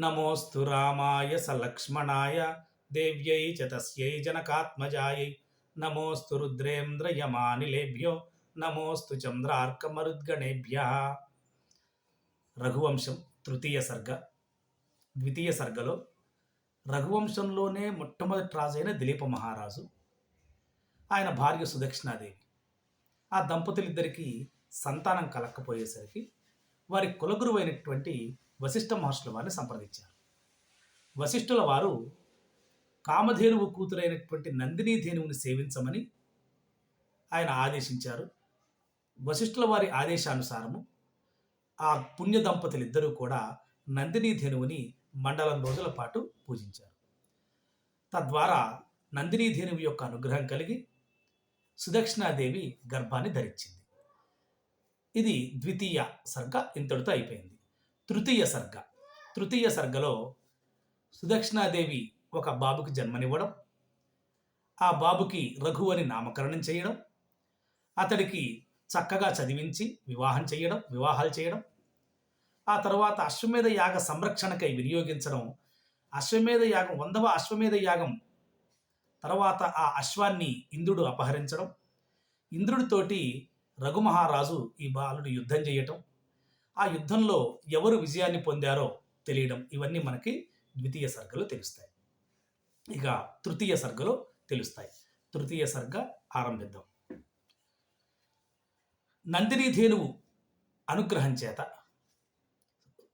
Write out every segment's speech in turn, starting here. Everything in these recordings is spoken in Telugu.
నమోస్తు రామాయ సలక్ష్మణాయ దేవ్యై చ తస్యై జనకాత్మజాయై. నమోస్తు రుద్రేంద్రయమానిలేభ్యో నమోస్తు చంద్రార్కమరుద్గణేభ్య. రఘువంశం తృతీయ సర్గ ద్వితీయ సర్గలో రఘువంశంలోనే మొట్టమొదటి రాజైన దిలీప మహారాజు. ఆయన భార్య సుదక్షిణాదేవి. ఆ దంపతులిద్దరికీ సంతానం కలక్కపోయేసరికి వారి కులగురువైనటువంటి అయినటువంటి వశిష్ఠ మహర్షుల వారిని సంప్రదించారు. వశిష్ఠుల వారు కామధేనువు కూతురైనటువంటి నందినీ ధేనువుని సేవించమని ఆయన ఆదేశించారు. వశిష్ఠుల వారి ఆదేశానుసారము ఆ పుణ్య దంపతులిద్దరూ కూడా నందినీ ధేనువుని మండలం రోజుల పాటు పూజించారు. తద్వారా నందినీ ధేనువు యొక్క అనుగ్రహం కలిగి సుదక్షిణాదేవి గర్భాన్ని ధరించింది. ఇది ద్వితీయ సర్గ ఇంతటితో అయిపోయింది. తృతీయ సర్గ. తృతీయ సర్గలో సుదక్షిణాదేవి ఒక బాబుకి జన్మనివ్వడం ఆ బాబుకి రఘు అని నామకరణం చేయడం అతడికి చక్కగా చదివించి వివాహం చేయడం వివాహాలు చేయడం ఆ తర్వాత అశ్వమేధ యాగ సంరక్షణకై వినియోగించడం అశ్వమేధ యాగం వందవ అశ్వమేధ యాగం తర్వాత ఆ అశ్వాన్ని ఇంద్రుడు అపహరించడం ఇంద్రుడితోటి రఘుమహారాజు ఈ బాలుడు యుద్ధం చేయటం ఆ యుద్ధంలో ఎవరు విజయాన్ని పొందారో తెలియడం ఇవన్నీ మనకి ద్వితీయ సర్గలో తెలుస్తాయి. ఇక తృతీయ సర్గలో తెలుస్తాయి. తృతీయ సర్గ ఆరంభిద్దాం. నందిని ధేనువు అనుగ్రహం చేత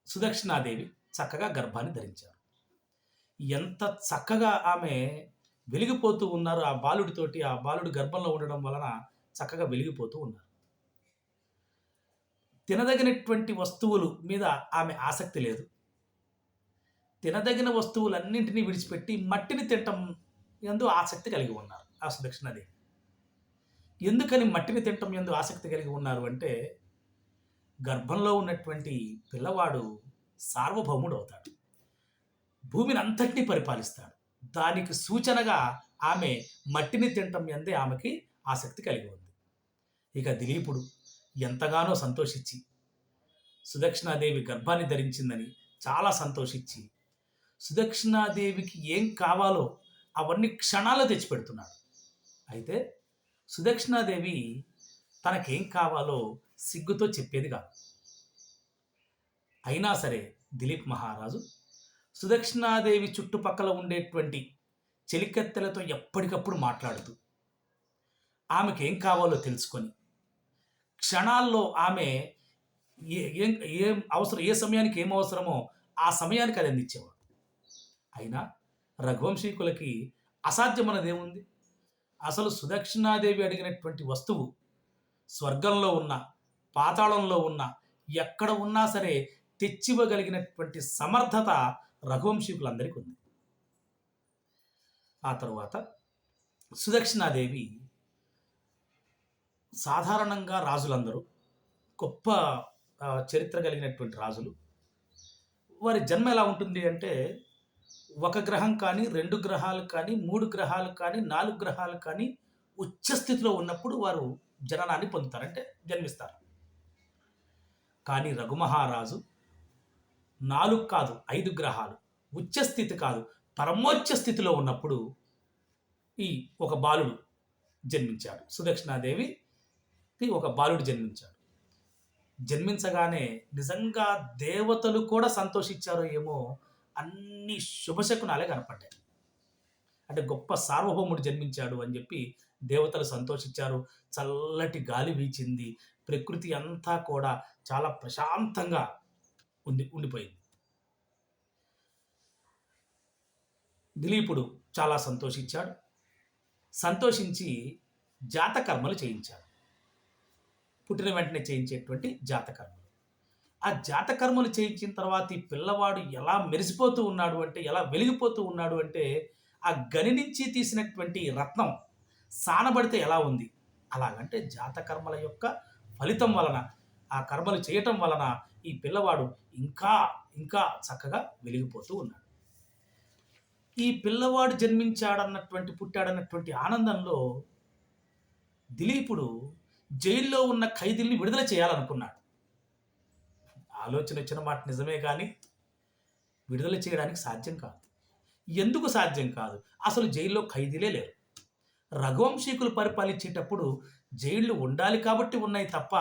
సుదక్షిణాదేవి చక్కగా గర్భాన్ని ధరించారు. ఎంత చక్కగా ఆమె వెలిగిపోతూ ఉన్నారు ఆ బాలుడితోటి ఆ బాలుడి గర్భంలో ఉండడం వలన చక్కగా వెలిగిపోతూ ఉన్నారు. తినదగినటువంటి వస్తువులు మీద ఆమె ఆసక్తి లేదు. తినదగిన వస్తువులన్నింటినీ విడిచిపెట్టి మట్టిని తినటం ఎందు ఆసక్తి కలిగి ఉన్నారు. ఆ సుదక్షిణాదేవి ఎందుకని మట్టిని తినటం ఎందు ఆసక్తి కలిగి ఉన్నారు అంటే గర్భంలో ఉన్నటువంటి పిల్లవాడు సార్వభౌముడు అవుతాడు. భూమిని అంతటినీ పరిపాలిస్తాడు. దానికి సూచనగా ఆమె మట్టిని తినటం ఎందే ఆమెకి ఆసక్తి కలిగి ఉంది. ఇక దిలీపుడు ఎంతగానో సంతోషించి సుదక్షిణాదేవి గర్భాన్ని ధరించిందని చాలా సంతోషించి సుదక్షిణాదేవికి ఏం కావాలో అవన్నీ క్షణాల్లో తెచ్చిపెడుతున్నాడు. అయితే సుదక్షిణాదేవి తనకేం కావాలో సిగ్గుతో చెప్పేది కాదు. అయినా సరే దిలీప్ మహారాజు సుదక్షిణాదేవి చుట్టుపక్కల ఉండేటువంటి చెలికత్తెలతో ఎప్పటికప్పుడు మాట్లాడుతూ ఆమెకేం కావాలో తెలుసుకొని క్షణాల్లో ఆమె ఏ ఏం ఏం అవసరం ఏ సమయానికి ఏం అవసరమో ఆ సమయానికి అది అందించేవాడు. అయినా రఘువంశీకులకి అసాధ్యమన్నది ఏముంది? అసలు సుదక్షిణాదేవి అడిగినటువంటి వస్తువు స్వర్గంలో ఉన్న పాతాళంలో ఉన్న ఎక్కడ ఉన్నా సరే తెచ్చివ్వగలిగినటువంటి సమర్థత రఘువంశీకులందరికీ ఉంది ఆ తరువాత సుదక్షిణాదేవి సాధారణంగా రాజులందరూ గొప్ప చరిత్ర కలిగినటువంటి రాజులు. వారి జన్మ ఎలా ఉంటుంది అంటే ఒక గ్రహం కానీ రెండు గ్రహాలు కానీ మూడు గ్రహాలు కానీ నాలుగు గ్రహాలు కానీ ఉచ్చస్థితిలో ఉన్నప్పుడు వారు జననాన్ని పొందుతారు అంటే జన్మిస్తారు. కానీ రఘుమహారాజు నాలుగు కాదు ఐదు గ్రహాలు. ఉచ్చస్థితి కాదు పరమోచ్చ స్థితిలో ఉన్నప్పుడు ఈ ఒక బాలుడు జన్మించాడు సుదక్షిణాదేవి ఒక బాలుడు జన్మించాడు. జన్మించగానే నిజంగా దేవతలు కూడా సంతోషించారో ఏమో అన్ని శుభశకునాలే కనపడ్డాయి. అంటే గొప్ప సార్వభౌముడు జన్మించాడు అని చెప్పి దేవతలు సంతోషించారు. చల్లటి గాలి వీచింది. ప్రకృతి అంతా కూడా చాలా ప్రశాంతంగా ఉండి ఉండిపోయింది. దిలీపుడు చాలా సంతోషించాడు. సంతోషించి జాతకర్మలు చేయించాడు. పుట్టిన వెంటనే చేయించేటువంటి జాతకర్మలు. ఆ జాతకర్మలు చేయించిన తర్వాత ఈ పిల్లవాడు ఎలా మెరిసిపోతూ ఉన్నాడు అంటే ఎలా వెలిగిపోతూ ఉన్నాడు అంటే ఆ గని నుంచి తీసినటువంటి రత్నం సానబడితే ఎలా ఉంది? అలాగంటే జాతకర్మల యొక్క ఫలితం వలన ఆ కర్మలు చేయటం వలన ఈ పిల్లవాడు ఇంకా ఇంకా చక్కగా వెలిగిపోతూ ఉన్నాడు. ఈ పిల్లవాడు జన్మించాడన్నటువంటి పుట్టాడన్నటువంటి ఆనందంలో దిలీపుడు జైల్లో ఉన్న ఖైదీల్ని విడుదల చేయాలనుకున్నాడు. ఆలోచన వచ్చిన మాట నిజమే కానీ విడుదల చేయడానికి సాధ్యం కాదు. ఎందుకు సాధ్యం కాదు? అసలు జైల్లో ఖైదీలే లేరు. రఘువంశీకులు పరిపాలించేటప్పుడు జైళ్ళు ఉండాలి కాబట్టి ఉన్నాయి తప్ప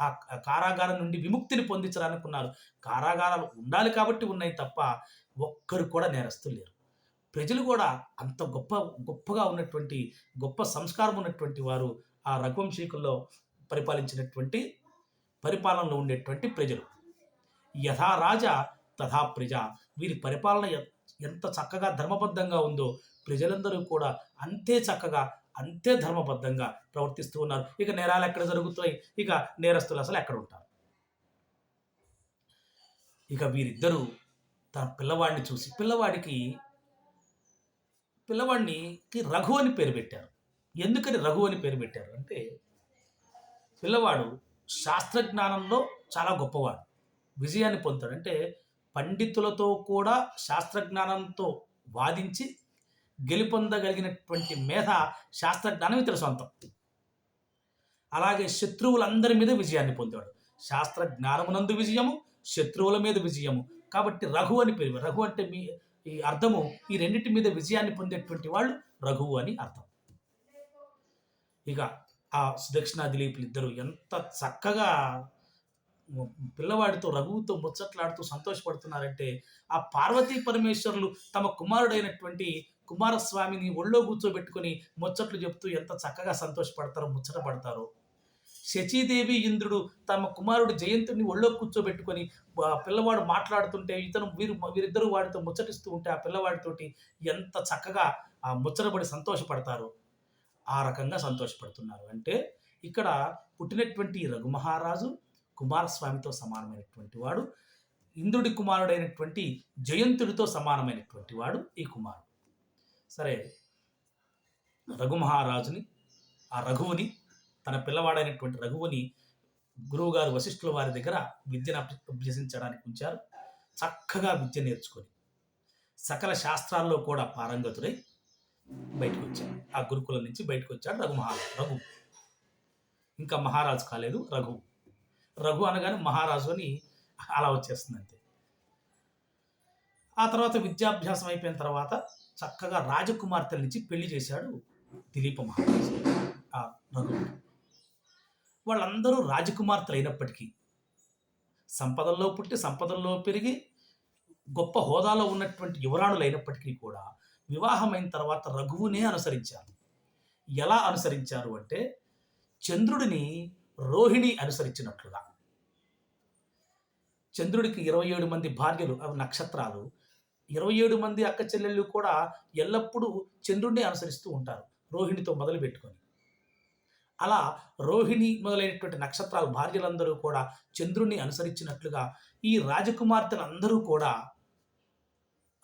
ఆ కారాగారం నుండి విముక్తిని పొందించాలనుకున్నారు. కారాగారాలు ఉండాలి కాబట్టి ఉన్నాయి తప్ప ఒక్కరు కూడా నేరస్తులు లేరు. ప్రజలు కూడా అంత గొప్ప గొప్పగా ఉన్నటువంటి గొప్ప సంస్కారం ఉన్నటువంటి వారు ఆ రఘువంశీకుల్లో పరిపాలించినటువంటి పరిపాలనలో ఉండేటువంటి ప్రజలు. యథా రాజా తథా ప్రజ. వీరి పరిపాలన ఎంత చక్కగా ధర్మబద్ధంగా ఉందో ప్రజలందరూ కూడా అంతే చక్కగా అంతే ధర్మబద్ధంగా ప్రవర్తిస్తూ ఉన్నారు. ఇక నేరాలు ఎక్కడ జరుగుతాయి? ఇక నేరస్తులు అసలు ఎక్కడ ఉంటారు? ఇక వీరిద్దరూ తన పిల్లవాడిని చూసి పిల్లవాడికి పిల్లవాడిని రఘు అని పేరు పెట్టారు. ఎందుకని రఘు అని పేరు పెట్టారు? అంటే పిల్లవాడు శాస్త్రజ్ఞానంలో చాలా గొప్పవాడు. విజయాన్ని పొందుతాడు. అంటే పండితులతో కూడా శాస్త్రజ్ఞానంతో వాదించి గెలుపొందగలిగినటువంటి మేధ శాస్త్రజ్ఞానం ఇతర సొంతం. అలాగే శత్రువులందరి మీద విజయాన్ని పొందాడు శాస్త్ర జ్ఞానమునందు విజయము శత్రువుల మీద విజయము. కాబట్టి రఘు అని పేరు రఘు అంటే మీ ఈ అర్థము ఈ రెండింటి మీద విజయాన్ని పొందేటువంటి వాళ్ళు రఘువు అని అర్థం. ఇక ఆ సుదక్షిణ దిలీపులు ఇద్దరు ఎంత చక్కగా పిల్లవాడితో రఘువుతో ముచ్చట్లాడుతూ సంతోషపడుతున్నారంటే ఆ పార్వతీ పరమేశ్వరులు తమ కుమారుడైనటువంటి కుమారస్వామిని ఒళ్ళో కూర్చోబెట్టుకొని ముచ్చట్లు చెప్తూ ఎంత చక్కగా సంతోషపడతారో ముచ్చట పడతారు శచీదేవి ఇంద్రుడు తమ కుమారుడు జయంతుని ఒళ్ళో కూర్చోబెట్టుకొని పిల్లవాడు మాట్లాడుతుంటే ఇతను వీరు వీరిద్దరూ వాడితో ముచ్చటిస్తూ ఉంటే ఆ పిల్లవాడితోటి ఎంత చక్కగా ముచ్చటపడి సంతోషపడతారు. ఆ రకంగా సంతోషపడుతున్నారు. అంటే ఇక్కడ పుట్టినటువంటి రఘుమహారాజు కుమారస్వామితో సమానమైనటువంటి వాడు ఇంద్రుడి కుమారుడైనటువంటి జయంతుడితో సమానమైనటువంటి వాడు ఈ కుమారుడు. సరే రఘుమహారాజుని ఆ రఘువుని తన పిల్లవాడైనటువంటి రఘువుని గురువుగారు వశిష్ఠుల వారి దగ్గర విద్యను అభ్యసించడానికి ఉంచారు. చక్కగా విద్య నేర్చుకొని సకల శాస్త్రాల్లో కూడా పారంగతుడై బయటకు వచ్చాడు ఆ గురుకులం నుంచి బయటకు వచ్చాడు రఘు మహారాజు రఘు. ఇంకా మహారాజు కాలేదు రఘు. రఘు అనగానే మహారాజు అని అలా వచ్చేస్తుంది అంతే ఆ తర్వాత విద్యాభ్యాసం అయిపోయిన తర్వాత చక్కగా రాజకుమార్తెల నుంచి పెళ్ళి చేశాడు దిలీప మహారాజు ఆ రఘు. వాళ్ళందరూ రాజకుమార్తెలు అయినప్పటికీ సంపదల్లో పుట్టి సంపదల్లో పెరిగి గొప్ప హోదాలో ఉన్నటువంటి యువరాణులు అయినప్పటికీ కూడా వివాహమైన తర్వాత రఘువునే అనుసరించారు. ఎలా అనుసరించారు అంటే చంద్రుడిని రోహిణి అనుసరించినట్లుగా. చంద్రుడికి ఇరవై ఏడు మంది భార్యలు అవి నక్షత్రాలు. ఇరవై ఏడు మంది అక్క చెల్లెళ్ళు కూడా ఎల్లప్పుడూ చంద్రుడిని అనుసరిస్తూ ఉంటారు రోహిణితో మొదలు పెట్టుకొని. అలా రోహిణి మొదలైనటువంటి నక్షత్రాలు భార్యలందరూ కూడా చంద్రుణ్ణి అనుసరించినట్లుగా ఈ రాజకుమార్తెలందరూ కూడా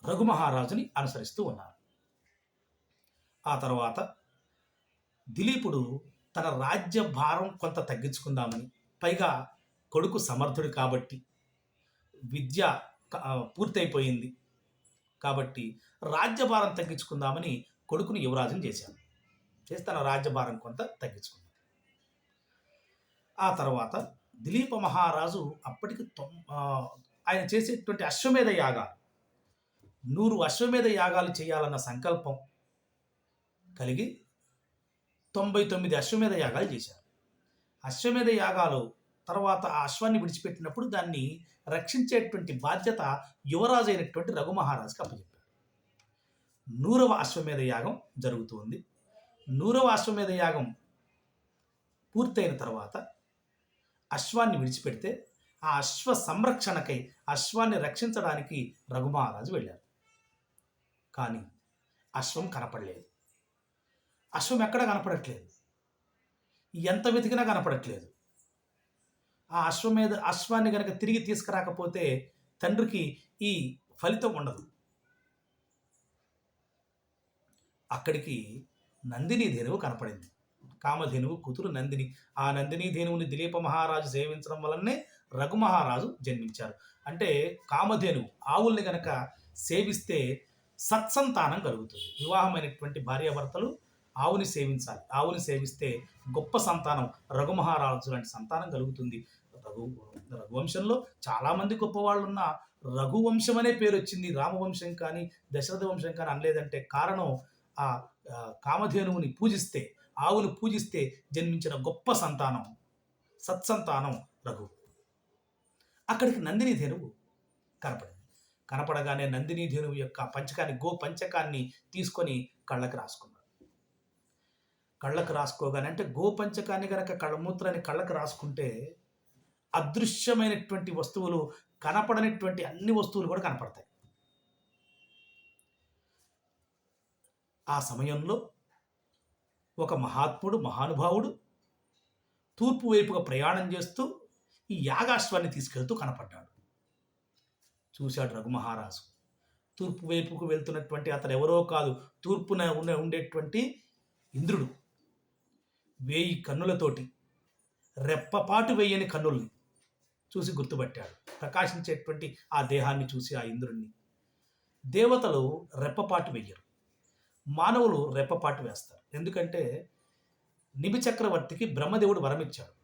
రఘుమహారాజుని అనుసరిస్తూ ఉన్నారు. ఆ తర్వాత దిలీపుడు తన రాజ్య భారం కొంత తగ్గించుకుందామని పైగా కొడుకు సమర్థుడు కాబట్టి విద్య పూర్తయిపోయింది. కాబట్టి రాజ్యభారం తగ్గించుకుందామని కొడుకుని యువరాజుని చేశాను. చేసి తన రాజ్యభారం కొంత తగ్గించుకున్నాడు ఆ తర్వాత దిలీప మహారాజు అప్పటికి ఆయన చేసేటువంటి అశ్వమేధ యాగాలు. నూరు అశ్వమేధ యాగాలు చేయాలన్న సంకల్పం కలిగి తొంభై తొమ్మిది అశ్వమేధ యాగాలు చేశారు. అశ్వమేధ యాగాలు తర్వాత ఆ అశ్వాన్ని విడిచిపెట్టినప్పుడు దాన్ని రక్షించేటువంటి బాధ్యత యువరాజు అయినటువంటి రఘుమహారాజుకి అప్పచెప్పారు. నూరవ అశ్వమేధ యాగం జరుగుతుంది. నూరవ అశ్వమేధ యాగం పూర్తయిన తర్వాత అశ్వాన్ని విడిచిపెడితే ఆ అశ్వ సంరక్షణకై అశ్వాన్ని రక్షించడానికి రఘుమహారాజు వెళ్ళారు. కానీ అశ్వం కనపడలేదు. అశ్వం ఎక్కడ కనపడట్లేదు? ఎంత వెతికినా కనపడట్లేదు. ఆ అశ్వం మీద అశ్వాన్ని కనుక తిరిగి తీసుకురాకపోతే తండ్రికి ఈ ఫలితం ఉండదు. అక్కడికి నందిని ధేనువు కనపడింది. కామధేనువు కూతురు నందిని. ఆ నందిని ధేనువుని దిలీప మహారాజు సేవించడం వలనే రఘు మహారాజు జన్మించారు. అంటే కామధేనువు ఆవుల్ని గనక సేవిస్తే సత్సంతానం కలుగుతుంది. వివాహమైనటువంటి భార్యాభర్తలు ఆవుని సేవించాలి. ఆవుని సేవిస్తే గొప్ప సంతానం రఘుమహారాజు లాంటి సంతానం కలుగుతుంది. రఘు రఘువంశంలో చాలామంది గొప్పవాళ్ళు ఉన్న రఘువంశం అనే పేరు వచ్చింది. రామవంశం కానీ దశరథ వంశం కానీ అనలేదంటే కారణం ఆ ఆ, కామధేనువుని పూజిస్తే ఆవును పూజిస్తే జన్మించిన గొప్ప సంతానం సత్సంతానం రఘు. అక్కడికి నందిని ధేనువు కనపడింది. కనపడగానే నందిని ధేనువు యొక్క పంచకాన్ని గో పంచకాన్ని తీసుకొని కళ్ళకి రాసుకున్నాడు. కళ్ళకు రాసుకోగానే అంటే గోపంచకాన్ని గనక కళ్ళమూత్రాన్ని కళ్ళకు రాసుకుంటే అదృశ్యమైనటువంటి వస్తువులు కనపడనటువంటి అన్ని వస్తువులు కూడా కనపడతాయి. ఆ సమయంలో ఒక మహాత్ముడు మహానుభావుడు తూర్పు వైపుగా ప్రయాణం చేస్తూ ఈ యాగాశ్వాన్ని తీసుకెళ్తూ కనపడ్డాడు. చూశాడు రఘుమహారాజు. తూర్పు వైపుకు వెళ్తున్నటువంటి అతను ఎవరో కాదు తూర్పున ఉన్న ఉండేటువంటి ఇంద్రుడు. వేయి కన్నులతోటి రెప్పపాటు వేయని కన్నుల్ని చూసి గుర్తుపట్టాడు. ప్రకాశించేటువంటి ఆ దేహాన్ని చూసి ఆ ఇంద్రుణ్ణి. దేవతలు రెప్పపాటు వెయ్యరు. మానవులు రెప్పపాటు వేస్తారు. ఎందుకంటే నిమి చక్రవర్తికి బ్రహ్మదేవుడు వరం ఇచ్చాడు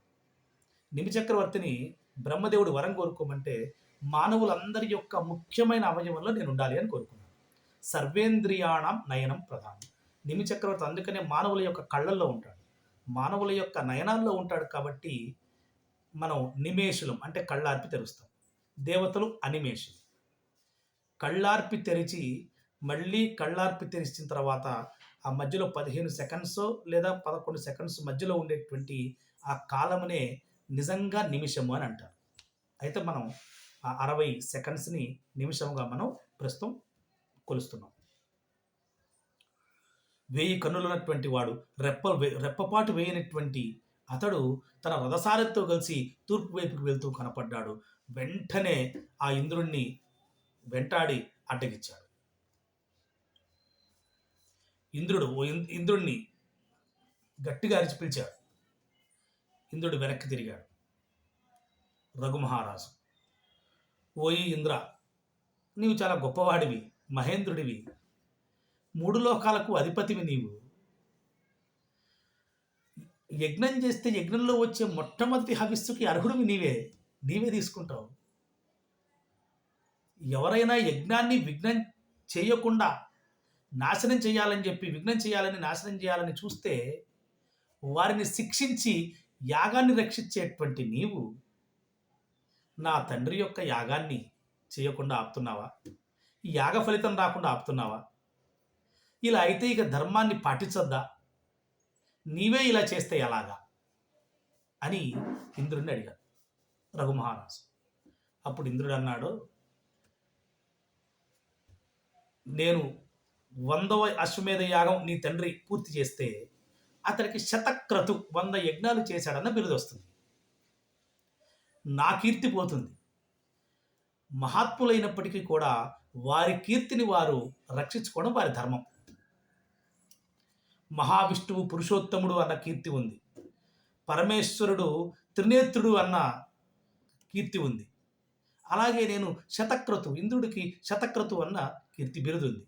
నిమి చక్రవర్తిని బ్రహ్మదేవుడు వరం కోరుకోమంటే మానవులందరి యొక్క ముఖ్యమైన అవయవంలో నేను ఉండాలి అని కోరుకున్నాను. సర్వేంద్రియాణం నయనం ప్రధానం. నిమి చక్రవర్తి అందుకనే మానవుల యొక్క కళ్ళల్లో ఉంటాడు. మానవుల యొక్క నయనాల్లో ఉంటాడు కాబట్టి మనం నిమేషులం అంటే కళ్ళార్పి తెరుస్తాం. దేవతలు అనిమేషులు. కళ్ళార్పి తెరిచి మళ్ళీ కళ్ళార్పి తెరిచిన తర్వాత ఆ మధ్యలో పదిహేను సెకండ్స్ లేదా పదకొండు సెకండ్స్ మధ్యలో ఉండేటువంటి ఆ కాలమునే నిజంగా నిమిషము అని అంటారు. అయితే మనం ఆ అరవై సెకండ్స్ని నిమిషంగా మనం ప్రస్తుతం కొలుస్తున్నాం. వేయి కన్నులున్నటువంటి వాడు రెప్ప రెప్పపాటు వేయనటువంటి అతడు తన రథసారథితో కలిసి తూర్పు వైపుకు వెళ్తూ కనపడ్డాడు. వెంటనే ఆ ఇంద్రుణ్ణి వెంటాడి అడ్డగిచ్చాడు ఇంద్రుడు ఓ ఇంద్రుణ్ణి గట్టిగా అరిచి పిలిచాడు. ఇంద్రుడు వెనక్కి తిరిగాడు. రఘుమహారాజు ఓయి ఇంద్ర నీవు చాలా గొప్పవాడివి మహేంద్రుడివి. మూడు లోకాలకు అధిపతివి నీవు. యజ్ఞం చేస్తే యజ్ఞంలో వచ్చే మొట్టమొదటి హవిస్సుకి అర్హుడివి నీవే నీవే తీసుకుంటావు. ఎవరైనా యజ్ఞాన్ని విఘ్నం చేయకుండా నాశనం చేయాలని చెప్పి విఘ్నం చేయాలని నాశనం చేయాలని చూస్తే వారిని శిక్షించి యాగాన్ని రక్షించేటువంటి నీవు నా తండ్రి యొక్క యాగాన్ని చేయకుండా ఆపుతున్నావా? యాగ ఫలితం రాకుండా ఆపుతున్నావా? ఇలా అయితే ఇక ధర్మాన్ని పాటించొద్దా? నీవే ఇలా చేస్తే ఎలాగా? అని ఇంద్రుడిని అడిగాడు రఘుమహారాజు అప్పుడు ఇంద్రుడు అన్నాడు నేను వందవ అశ్వమేధ యాగం నీ తండ్రి పూర్తి చేస్తే అతనికి శతక్రతు వంద యజ్ఞాలు చేశాడన్న బిరుదు వస్తుంది. నా కీర్తి పోతుంది. మహాత్ములైనప్పటికీ కూడా వారి కీర్తిని వారు రక్షించుకోవడం వారి ధర్మం. మహావిష్ణువు పురుషోత్తముడు అన్న కీర్తి ఉంది. పరమేశ్వరుడు త్రినేత్రుడు అన్న కీర్తి ఉంది. అలాగే నేను శతక్రతు ఇంద్రుడికి శతక్రతు అన్న కీర్తి బిరుదు ఉంది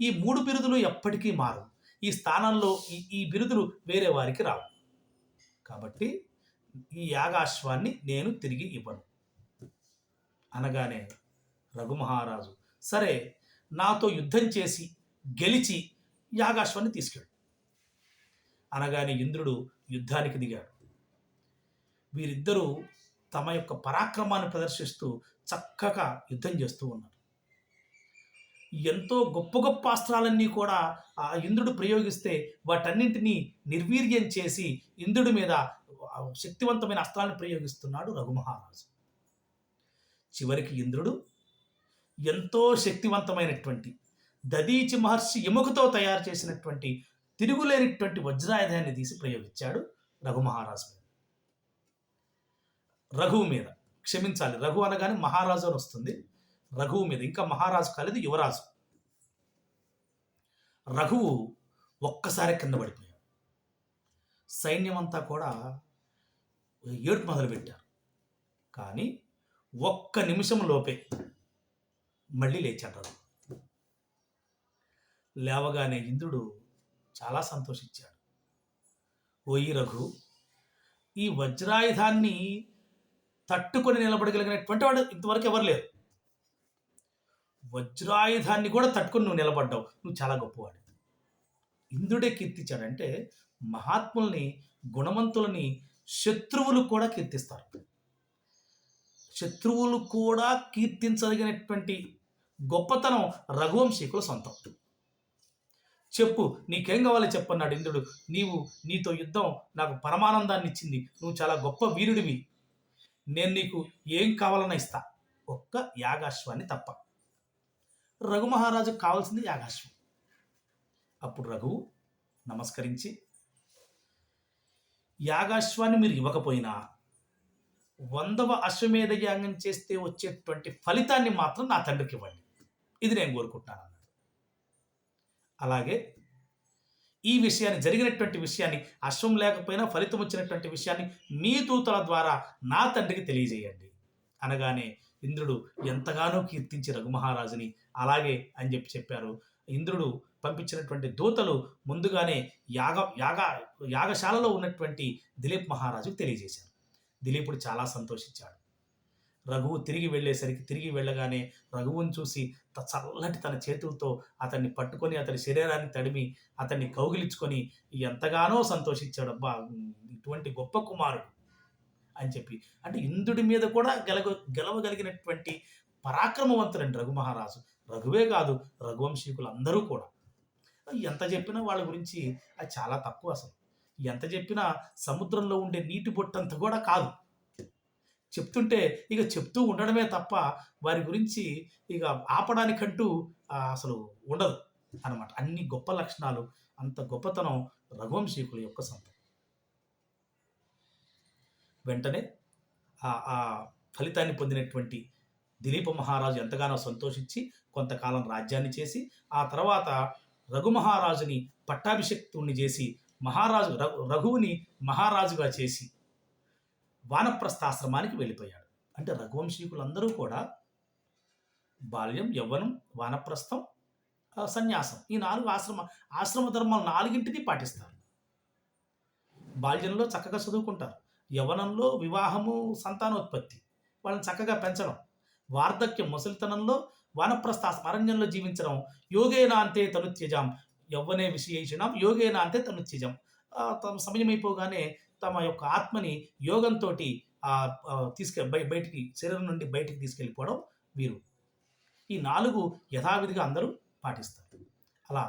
ఈ మూడు బిరుదులు ఎప్పటికీ మారు ఈ స్థానంలో ఈ ఈ బిరుదులు వేరే వారికి రావు. కాబట్టి ఈ యాగాశ్వాన్ని నేను తిరిగి ఇవ్వను. అనగానే రఘుమహారాజు సరే నాతో యుద్ధం చేసి గెలిచి యాగాశ్వాన్ని తీసుకెళ్ళు. అనగానే ఇంద్రుడు యుద్ధానికి దిగాడు. వీరిద్దరూ తమ యొక్క పరాక్రమాన్ని ప్రదర్శిస్తూ చక్కగా యుద్ధం చేస్తూ ఉన్నారు. ఎంతో గొప్ప గొప్ప అస్త్రాలన్నీ కూడా ఆ ఇంద్రుడు ప్రయోగిస్తే వాటన్నింటినీ నిర్వీర్యం చేసి ఇంద్రుడి మీద శక్తివంతమైన అస్త్రాలను ప్రయోగిస్తున్నాడు రఘుమహారాజు. చివరికి ఇంద్రుడు ఎంతో శక్తివంతమైనటువంటి దదీచి మహర్షి ఎముకతో తయారు చేసినటువంటి తిరుగులేనిటువంటి వజ్రాయుధాన్ని తీసి ప్రయోగించాడు రఘుమహారాజు మీద రఘువు మీద క్షమించాలి రఘు అనగానే మహారాజు అని వస్తుంది. రఘువు మీద ఇంకా మహారాజు కాలేదు యువరాజు. రఘువు ఒక్కసారి కింద పడిపోయాడు. సైన్యమంతా కూడా ఏడుపు మొదలుపెట్టారు. కానీ ఒక్క నిమిషం లోపే మళ్ళీ లేచాడు లేవగానే ఇంద్రుడు చాలా సంతోషించాడు. ఓయి రఘు ఈ వజ్రాయుధాన్ని తట్టుకొని నిలబడగలిగినటువంటి వాడు ఇంతవరకు ఎవరు లేరు. వజ్రాయుధాన్ని కూడా తట్టుకొని నువ్వు నిలబడ్డావు. నువ్వు చాలా గొప్పవాడు ఇంద్రుడే కీర్తించాడంటే మహాత్ముల్ని గుణవంతులని శత్రువులు కూడా కీర్తిస్తారు. శత్రువులు కూడా కీర్తించదగినటువంటి గొప్పతనం రఘువంశీకుల సొంతం. చెప్పు నీకేం కావాలో చెప్పన్నాడు ఇంద్రుడు. నీవు నీతో యుద్ధం నాకు పరమానందాన్ని ఇచ్చింది నువ్వు చాలా గొప్ప వీరుడివి. నేను నీకు ఏం కావాలన్నా ఇస్తా. ఒక్క యాగాశ్వాన్ని తప్ప. రఘు మహారాజుకు కావాల్సింది యాగాశ్వం. అప్పుడు రఘువు నమస్కరించి యాగాశ్వాన్ని మీరు ఇవ్వకపోయినా వందవ అశ్వమేధ యాగం చేస్తే వచ్చేటువంటి ఫలితాన్ని మాత్రం నా తండ్రికి ఇవ్వండి. ఇది నేను కోరుకుంటున్నాను. అలాగే ఈ విషయాన్ని జరిగినటువంటి విషయాన్ని అశ్వం లేకపోయినా ఫలితం వచ్చినటువంటి విషయాన్ని మీ దూతల ద్వారా నా తండ్రికి తెలియజేయండి. అనగానే ఇంద్రుడు ఎంతగానో కీర్తించి రఘుమహారాజుని అలాగే అని చెప్పి చెప్పారు. ఇంద్రుడు పంపించినటువంటి దూతలు ముందుగానే యాగ యాగ యాగశాలలో ఉన్నటువంటి దిలీప్ మహారాజుకు తెలియజేశారు. దిలీపుడు చాలా సంతోషించాడు. రఘువు తిరిగి వెళ్ళేసరికి తిరిగి వెళ్ళగానే రఘువుని చూసి త- చల్లటి తన చేతులతో అతన్ని పట్టుకొని అతని శరీరాన్ని తడిమి అతన్ని కౌగిలించుకొని ఎంతగానో సంతోషించాడు అబ్బా ఇటువంటి గొప్ప కుమారుడు అని చెప్పి. అంటే ఇంద్రుడి మీద కూడా గెలగ గెలవగలిగినటువంటి పరాక్రమవంతులండి రఘు మహారాజు. రఘువే కాదు రఘువంశీకులు అందరూ కూడా. ఎంత చెప్పినా వాళ్ళ గురించి అది చాలా తక్కువ అసలు. ఎంత చెప్పినా సముద్రంలో ఉండే నీటి బొట్టంత కూడా కాదు. చెప్తుంటే ఇక చెప్తూ ఉండడమే తప్ప వారి గురించి ఇక ఆపడానికంటూ అసలు ఉండదు అన్నమాట. అన్ని గొప్ప లక్షణాలు అంత గొప్పతనం రఘువంశీకుల యొక్క సొంతం. వెంటనే ఆ ఆ ఫలితాన్ని పొందినటువంటి దిలీప మహారాజు ఎంతగానో సంతోషించి కొంతకాలం రాజ్యాన్ని చేసి ఆ తర్వాత రఘు మహారాజుని పట్టాభిషక్తుణ్ణి చేసి మహారాజు రఘు రఘువుని మహారాజుగా చేసి వానప్రస్థాశ్రమానికి వెళ్ళిపోయాడు. అంటే రఘువంశీకులందరూ కూడా బాల్యం యవ్వనం వానప్రస్థం సన్యాసం ఈ నాలుగు ఆశ్రమ ఆశ్రమ ధర్మాలు నాలుగింటిని పాటిస్తారు. బాల్యంలో చక్కగా చదువుకుంటారు. యవనంలో వివాహము సంతానోత్పత్తి వాళ్ళని చక్కగా పెంచడం. వార్ధక్యం ముసలితనంలో వానప్రస్థ అరణ్యంలో జీవించడం. యోగేనా అంతే తనుత్యజం యవ్వనే విషయేషణం యోగేనా అంతే తనుత్యజం. ఆ, తమ సమయం అయిపోగానే తమ యొక్క ఆత్మని యోగంతో తీసుకె బయటికి శరీరం నుండి బయటికి తీసుకెళ్ళిపోవడం వీరు. ఈ నాలుగు యథావిధిగా అందరూ పాటిస్తారు. అలా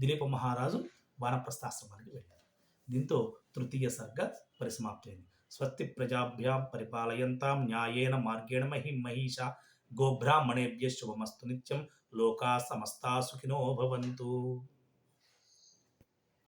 దిలీప మహారాజు వానప్రస్థాశ్రమానికి వెళ్ళారు. దీంతో తృతీయ సర్గ పరిసమాప్తమైంది స్వస్తి ప్రజాభ్యాం పరిపాలయంతాం న్యాయేన మార్గేణ మహి మహిష గోబ్రాహ్మణేభ్య శుభమస్తు నిత్యం లోకా సమస్తా సుఖినో భవంతు.